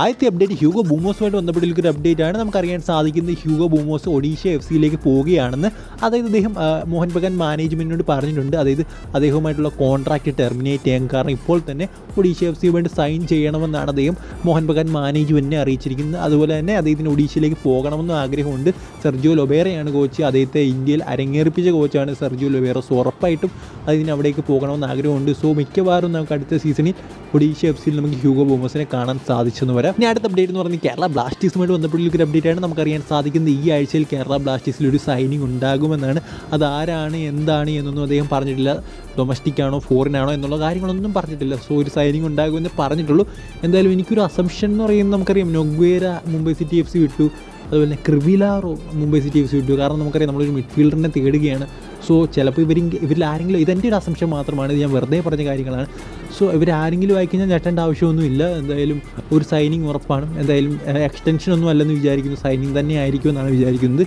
ആദ്യത്തെ update Hugo ബൂമോസുമായിട്ട് ബന്ധപ്പെട്ടുള്ള ഒരു അപ്ഡേറ്റ് ആണ്. നമുക്കറിയാൻ സാധിക്കുന്നത് ഹ്യൂഗോ ബൂമോസ് ഒഡീഷ എഫ് സിയിലേക്ക് പോവുകയാണെന്ന്. അതായത് അദ്ദേഹം മോഹൻ ബഗാൻ മാനേജ്മെന്റിനോട് പറഞ്ഞിട്ടുണ്ട്. അതായത് അദ്ദേഹവുമായിട്ടുള്ള കോൺട്രാക്റ്റ് ടെർമിനേറ്റ് ചെയ്യാൻ കാരണം ഇപ്പോൾ തന്നെ ഒഡീഷ എഫ് സി വേണ്ടി സൈൻ ചെയ്യണമെന്നാണ് അദ്ദേഹം മോഹൻ ബഗാൻ മാനേജ്മെന്റിനെ അറിയിച്ചിരിക്കുന്നത്. അതുപോലെ തന്നെ അദ്ദേഹത്തിന് ഒഡീഷയിലേക്ക് പോകണമെന്ന് ആഗ്രഹമുണ്ട്. സെർജിയോ ലൊബേറയാണ് കോച്ച് അദ്ദേഹത്തെ ഇന്ത്യയിൽ അരങ്ങേറിപ്പിച്ച കോച്ചാണ് സെർജിയോ ലൊബേറ. സോ ഉറപ്പായിട്ടും അതിന് അവിടേക്ക് പോകണമെന്ന് ആഗ്രഹമുണ്ട്. സോ മിക്കവാറും നമുക്ക് അടുത്ത സീസണിൽ ഒഡീഷ എഫ് സിയിൽ നമുക്ക് ഹ്യൂഗോ ബോമസിനെ കാണാൻ സാധിച്ചെന്ന് വരാം ഇനി അടുത്ത അപ്ഡേറ്റ് എന്ന് പറഞ്ഞാൽ കേരള ബ്ലാസ്റ്റേഴ്സുമായിട്ട് ബന്ധപ്പെട്ടുള്ള ഒരു അപ്ഡേറ്റ് ആണ് നമുക്കറിയാൻ സാധിക്കുന്നത്. ഈ ആഴ്ചയിൽ കേരള ബ്ലാസ്റ്റേഴ്സിൽ ഒരു സൈനിങ് ഉണ്ടാകുമെന്നാണ്. അത് ആരാണ് എന്താണ് എന്നൊന്നും അദ്ദേഹം പറഞ്ഞിട്ടില്ല. ഡൊമസ്റ്റിക് ആണോ ഫോറിൻ ആണോ എന്നുള്ള കാര്യങ്ങളൊന്നും പറഞ്ഞിട്ടില്ല. സോ ഒരു സൈനിങ് ഉണ്ടാകുമെന്ന് പറഞ്ഞിട്ടുള്ളൂ. എന്തായാലും എനിക്കൊരു അസംഷൻ എന്ന് പറയുന്നത് നമുക്കറിയാം. Nogueira Mumbai city F C വിട്ടു. അതുപോലെ തന്നെ Crivellaro Mumbai city F C വിട്ടു. കാരണം നമുക്കറിയാം നമ്മളൊരു മിഡ്ഫീൽഡറിനെ തേടുകയാണ്. സോ ചിലപ്പോൾ ഇവർ ഇവരിൽ ആരെങ്കിലും ഇതെന്റെ ഒരു അസംഷൻ മാത്രമാണ് ഇത് ഞാൻ വെറുതെ പറഞ്ഞ കാര്യങ്ങളാണ്. സോ ഇവർ ആരെങ്കിലും ആയിക്കഴിഞ്ഞാൽ ഞെട്ടേണ്ട ആവശ്യമൊന്നുമില്ല. എന്തായാലും ഒരു സൈനിങ് ഉറപ്പാണ്. എന്തായാലും എക്സ്റ്റൻഷൻ ഒന്നും അല്ലെന്ന് വിചാരിക്കുന്നു. സൈനിങ് തന്നെ ആയിരിക്കും എന്നാണ് വിചാരിക്കുന്നത്.